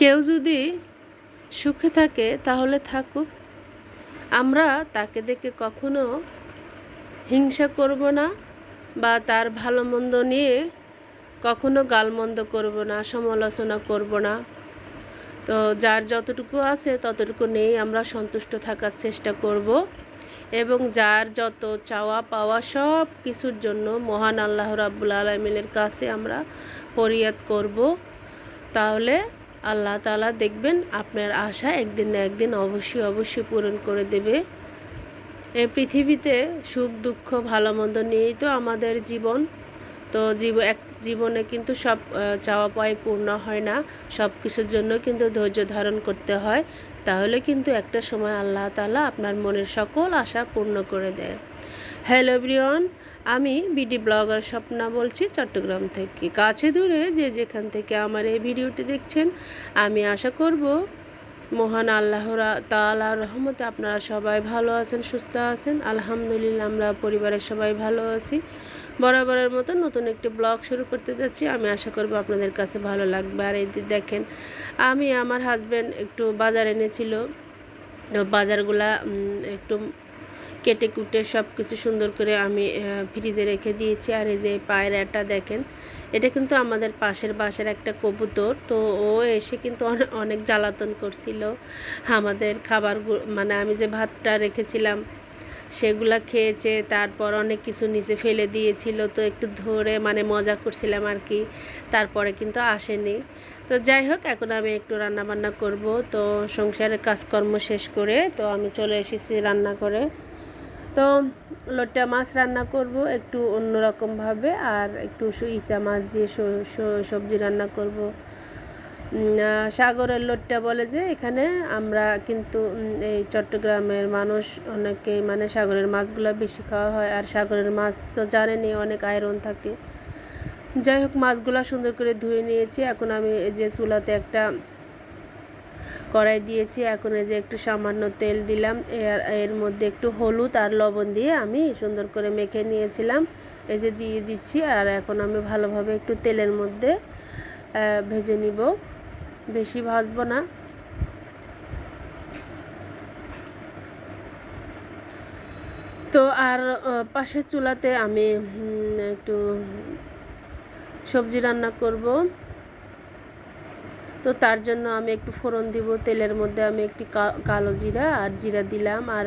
কেউ যদি সুখে থাকে, তাহলে থাকুক। আমরা তাকে দেখে কখনো হিংসা করব না বা তার ভালো মন্দ নিয়ে কখনো গালমন্দ করব না, সমালোচনা করব না। তো যার যতটুকু আছে, ততটুকু নেই আমরা সন্তুষ্ট থাকার চেষ্টা করব এবং যার যত চাওয়া পাওয়া সব কিছুর জন্য মহান আল্লাহ রাব্বুল আলমিনের কাছে আমরা ফরিয়াদ করব। তাহলে আল্লাহ তালা দেখবেন আপনার আশা একদিন না একদিন অবশ্যই অবশ্যই পূরণ করে দেবে। এই পৃথিবীতে সুখ, দুঃখ, ভালো, মন্দ নিয়েই তো আমাদের জীবন। তো জীব, এক জীবনে কিন্তু সব চাওয়া পাওয়াই পূর্ণ হয় না। সব কিছুর জন্য কিন্তু ধৈর্য ধারণ করতে হয়। তাহলে কিন্তু একটা সময় আল্লাহ তালা আপনার মনের সকল আশা পূর্ণ করে দেয়। হ্যালো এভরিওয়ান আমি বিডি ব্লগার স্বপ্না বলছি চট্টগ্রাম থেকে। কাছে দূরে যে যেখান থেকে আমার এই ভিডিওটি দেখছেন, আমি আশা করব মহান আল্লাহ তাআলার রহমতে আপনারা সবাই ভালো আছেন, সুস্থ আছেন। আলহামদুলিল্লাহ, আমরা পরিবারের সবাই ভালো আছি। বরাবরের মতো নতুন একটি ব্লগ শুরু করতে যাচ্ছি। আমি আশা করব আপনাদের কাছে ভালো লাগবে। আর এই দেখেন, আমি আমার হাজব্যান্ড একটু বাজার এনেছিল। বাজারগুলা একটু কেটে কুটে সব কিছু সুন্দর করে আমি ফ্রিজে রেখে দিয়েছি। আর এই যে পায়রাটা দেখেন, এটা কিন্তু আমাদের পাশের বাসার একটা কবুতর। তো ও এসে কিন্তু অনে- অনেক জ্বালাতন করছিল। আমাদের খাবার মানে আমি যে ভাতটা রেখেছিলাম, সেগুলা খেয়েছে। তারপর অনেক কিছু নিচে ফেলে দিয়েছিল। তো একটু ধরে মানে মজা করছিলাম আর কি। তারপরে কিন্তু আসেনি। তো যাই হোক, এখন আমি একটু রান্না বান্না করব। তো সংসারের কাজকর্ম শেষ করে, তো আমি চলে এসেছি রান্না করে তো লোট্টা মাছ রান্না করব একটু অন্যরকমভাবে আর একটু ইচা মাছ দিয়ে সবজি রান্না করব। সাগরের লোট্টা বলে যে এখানে আমরা কিন্তু এই চট্টগ্রামের মানুষ অনেকেই মানে সাগরের মাছগুলো বেশি খাওয়া হয় আর সাগরের মাছ তো জানেনই, অনেক আয়রন থাকে। যাই হোক, মাছগুলো সুন্দর করে ধুয়ে নিয়েছি। এখন আমি যে চুলাতে একটা কড়াই দিয়েছি। এখন এই যে একটু সামান্য তেল দিলাম। এর মধ্যে একটু হলুদ আর লবণ দিয়ে আমি সুন্দর করে মেখে নিয়েছিলাম। এই যে দিয়ে দিচ্ছি আর এখন আমি ভালোভাবে একটু তেলের মধ্যে ভেজে নিব। বেশি ভাজবো না। তো আর পাশের চুলাতে আমি একটু সবজি রান্না করব। তো তার জন্য আমি একটু ফোড়ন দিব, তেলের মধ্যে আমি একটি কালো জিরা আর জিরা দিলাম আর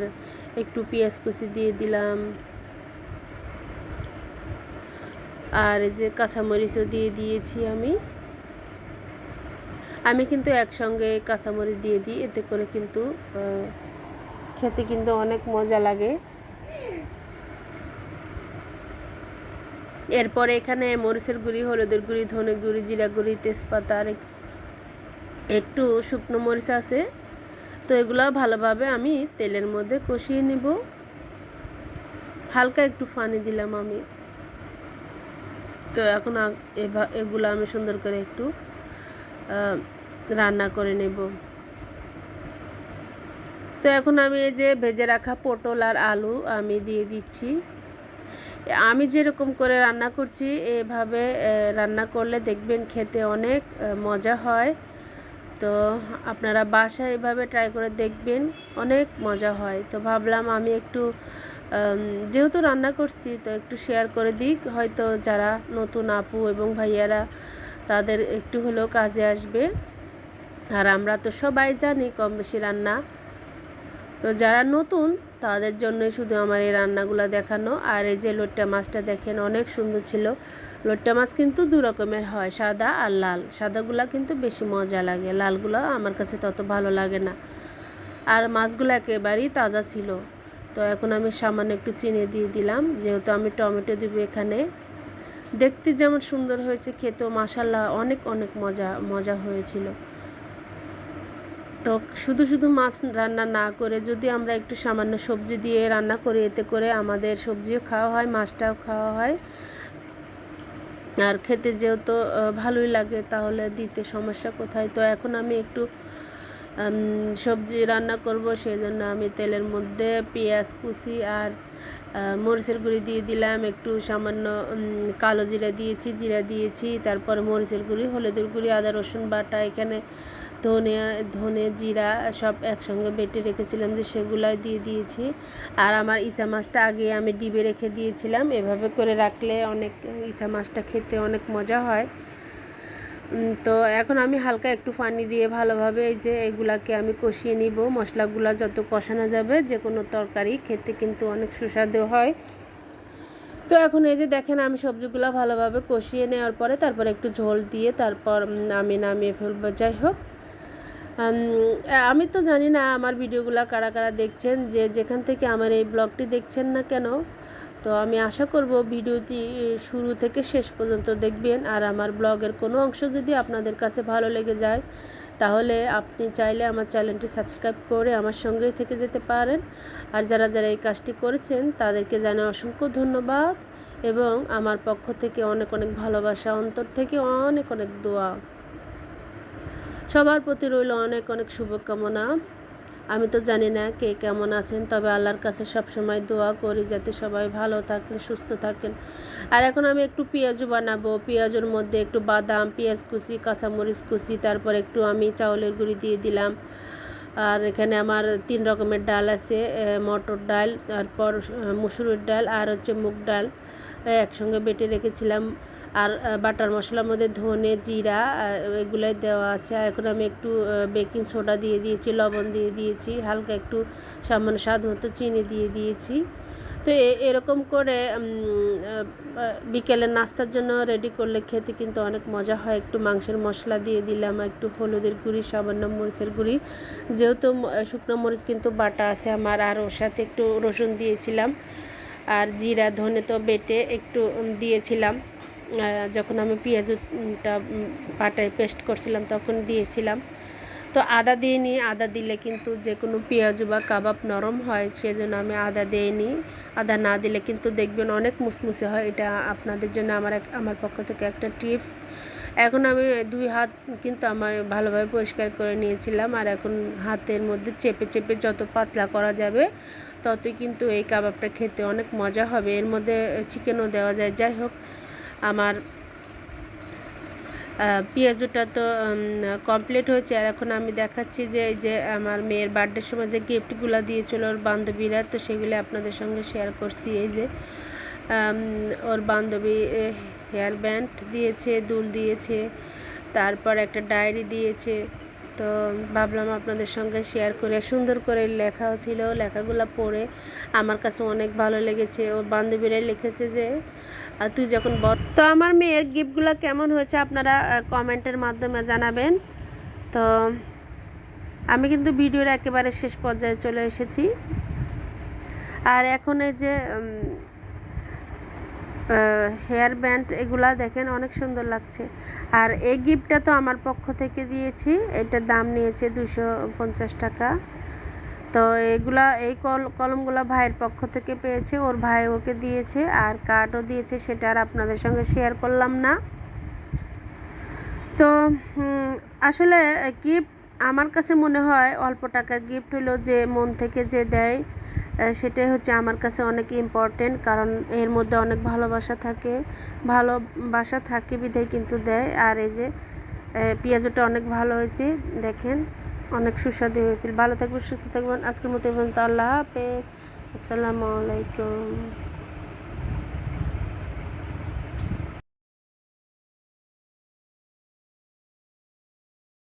একটু পেঁয়াজ কুচি দিয়ে দিলাম। আর এই যে কাঁচামরিচও দিয়ে দিয়েছি আমি। আমি কিন্তু একসঙ্গে কাঁচামরিচ দিয়ে দিই, এতে করে কিন্তু খেতে কিন্তু অনেক মজা লাগে। এরপরে এখানে মরিচের গুঁড়ি, হলুদের গুঁড়ি, ধনে গুঁড়ি, জিরা গুঁড়ি, তেজপাতা আর একটু শুকনো মরিচ আছে। তো এগুলো ভালোভাবে আমি তেলের মধ্যে কষিয়ে নিব। হালকা একটু পানি দিলাম আমি। তো এখন এগুলো আমি সুন্দর করে একটু রান্না করে নেব। তো এখন আমি এই যে ভেজে রাখা পটল আর আলু আমি দিয়ে দিচ্ছি। আমি যেরকম করে রান্না করছি, এভাবে রান্না করলে দেখবেন খেতে অনেক মজা হয়। তো আপনারা বাসায় এভাবে ট্রাই করে দেখবেন, অনেক মজা হয়। তো ভাবলাম আমি একটু যেহেতু রান্না করছি, তো একটু শেয়ার করে দিই হয়তো যারা নতুন আপু এবং ভাইয়ারা, তাদের একটু হলেও কাজে আসবে। আর আমরা তো সবাই জানি কম বেশি রান্না। তো যারা নতুন, তাদের জন্যই শুধু আমার এই রান্নাগুলো দেখানো। আর এই যে লোট্টা মাছটা দেখেন, অনেক সুন্দর ছিল। লোট্টা মাছ কিন্তু দু রকমের হয়, সাদা আর লাল। সাদাগুলা কিন্তু বেশি মজা লাগে, লালগুলো আমার কাছে তত ভালো লাগে না। আর মাছগুলো একেবারেই তাজা ছিল। তো এখন আমি সামান্য একটু চিনি দিয়ে দিলাম, যেহেতু আমি টমেটো দিব এখানে। দেখতে যেমন সুন্দর হয়েছে, খেতেও মাসাল্লাহ অনেক অনেক মজা মজা হয়েছিল। তো শুধু শুধু মাছ রান্না না করে যদি আমরা একটু সামান্য সবজি দিয়ে রান্না করি, এতে করে আমাদের সবজিও খাওয়া হয়, মাছটাও খাওয়া হয়। আর খেতে যেহেতু ভালোই লাগে, তাহলে দিতে সমস্যা কোথায়? তো এখন আমি একটু সবজি রান্না করব সেই জন্য আমি তেলের মধ্যে পেঁয়াজ কুচি আর মরিচের গুঁড়ি দিয়ে দিলাম, একটু সামান্য কালো জিরা দিয়েছি জিরা দিয়েছি, তারপর মরিচের গুঁড়ি, হলুদের গুঁড়ি, আদা, রসুন বাটা, এখানে ধনে ধনে জিরা সব একসঙ্গে বেটে রেখেছিলাম যে সেগুলাই দিয়ে দিয়েছি। আর আমার ইচা মাছটা আগে আমি ডিবে রেখে দিয়েছিলাম, এভাবে করে রাখলে অনেক ইচা মাছটা খেতে অনেক মজা হয়। তো এখন আমি হালকা একটু পানি দিয়ে ভালোভাবে এই যে এগুলাকে আমি কষিয়ে নিব। মশলাগুলো যত কষানো যাবে, যে কোনো তরকারি খেতে কিন্তু অনেক সুস্বাদু হয়। তো এখন এই যে দেখেন, আমি সবজিগুলো ভালোভাবে কষিয়ে নেওয়ার পরে তারপর একটু ঝোল দিয়ে তারপর আমি নামিয়ে ফেলব। যাই হোক আমি তো জানি না আমার ভিডিওগুলো কারা কারা দেখছেন, যে যেখান থেকে আমার এই ব্লগটি দেখছেন না কেন তো আমি আশা করব ভিডিওটি শুরু থেকে শেষ পর্যন্ত দেখবেন। আর আমার ব্লগের কোনো অংশ যদি আপনাদের কাছে ভালো লেগে যায়, তাহলে আপনি চাইলে আমার চ্যানেলটি সাবস্ক্রাইব করে আমার সঙ্গেই থেকে যেতে পারেন। আর যারা যারা এই কাজটি করেছেন, তাদেরকে জানাই অসংখ্য ধন্যবাদ এবং আমার পক্ষ থেকে অনেক অনেক ভালোবাসা, অন্তর থেকে অনেক অনেক দোয়া। সবার প্রতি রইল অনেক অনেক শুভকামনা। আমি তো জানি না কে কেমন আছেন, তবে আল্লাহর কাছে সবসময় দোয়া করি যাতে সবাই ভালো থাকেন, সুস্থ থাকেন। আর এখন আমি একটু পেঁয়াজও বানাবো, পেঁয়াজের মধ্যে একটু বাদাম, পেঁয়াজ কুচি, কাঁচামরিচ কুচি, তারপর একটু আমি চাউলের গুঁড়ি দিয়ে দিলাম। আর এখানে আমার তিন রকমের ডাল আছে মটর ডাল, তারপর মুসুরির ডাল আর হচ্ছে মুগ ডাল একসঙ্গে বেটে রেখেছিলাম। আর বাটার মশলার মধ্যে ধনে, জিরা এগুলোই দেওয়া আছে। আর এখন আমি একটু বেকিং সোডা দিয়ে দিয়েছি, লবণ দিয়ে দিয়েছি, হালকা একটু সামান্য স্বাদ মতো চিনি দিয়ে দিয়েছি। তো এরকম করে বিকেলের নাস্তার জন্য রেডি করলে খেতে কিন্তু অনেক মজা হয়। একটু মাংসের মশলা দিয়ে দিলাম, একটু হলুদের গুঁড়ি, সামান্য মরিচের গুঁড়ি। যেহেতু শুকনো মরিচ কিন্তু বাটা আছে আমার, আর ওর সাথে একটু রসুন দিয়েছিলাম। আর জিরা, ধনে তো বেটে একটু দিয়েছিলাম। যখন আমি পেঁয়াজটা পাটায় পেস্ট করছিলাম, তখন দিয়েছিলাম। তো আদা দিয়ে নিই আদা দিলে কিন্তু যে কোনো পেঁয়াজ বা কাবাব নরম হয়, সেজন্য আমি আদা দিয়ে নিই আদা না দিলে কিন্তু দেখবেন অনেক মুসমুসে হয়। এটা আপনাদের জন্য আমার এক, আমার পক্ষ থেকে একটা টিপস। এখন আমি দুই হাত কিন্তু আমার ভালোভাবে পরিষ্কার করে নিয়েছিলাম, আর এখন হাতের মধ্যে চেপে চেপে যত পাতলা করা যাবে, ততই কিন্তু এই কাবাবটা খেতে অনেক মজা হবে। এর মধ্যে চিকেনও দেওয়া যায়। যাই হোক আমার পেঁয়াজুটা তো কমপ্লিট হয়েছে। আর এখন আমি দেখাচ্ছি যে, এই যে আমার মেয়ের বার্থডের সময় যে গিফটগুলো দিয়েছিল ওর বান্ধবীরা, তো সেগুলো আপনাদের সঙ্গে শেয়ার করছি। এই যে ওর বান্ধবী হেয়ার ব্যান্ড দিয়েছে, দুল দিয়েছে, তারপর একটা ডায়েরি দিয়েছে। তো ভাবলাম আপনাদের সঙ্গে শেয়ার করে, সুন্দর করে লেখাও ছিল, লেখাগুলো পড়ে। আমার কাছে অনেক ভালো লেগেছে। ওর বান্ধবীরাই লিখেছে যে আহ, তুই যখন বড় তো আমার মেয়ের গিফটগুলো কেমন হয়েছে আপনারা কমেন্টের মাধ্যমে জানাবেন। তো আমি কিন্তু ভিডিওর একেবারে শেষ পর্যায়ে চলে এসেছি। আর এখন এই যে হেয়ার ব্যান্ড এগুলা দেখেন অনেক সুন্দর লাগছে। আর এই গিফটটা তো আমার পক্ষ থেকে দিয়েছি এটার দাম নিয়েছে দুশো টাকা। তো এগুলা, এই কল, কলমগুলো ভাইয়ের পক্ষ থেকে পেয়েছে, ওর ভাই ওকে দিয়েছে, আর কার্ডও দিয়েছে, সেটা আর আপনাদের সঙ্গে শেয়ার করলাম না। তো আসলে গিফট আমার কাছে মনে হয় অল্প টাকার গিফট হলো যে মন থেকে যে দেয় সেটাই হচ্ছে আমার কাছে অনেক ইম্পর্টেন্ট কারণ এর মধ্যে অনেক ভালোবাসা থাকে ভালোবাসা থাকে বিধায় কিন্তু দেয়, আর এই যে পেঁয়াজটা অনেক ভালো হয়েছে, দেখেন। অনেক সুস্বাদু হয়েছিল। ভালো থাকবেন সুস্থ থাকবেন। আজকের মতো পর্যন্ত আল্লাহ হাফেজ। আসসালামু আলাইকুম।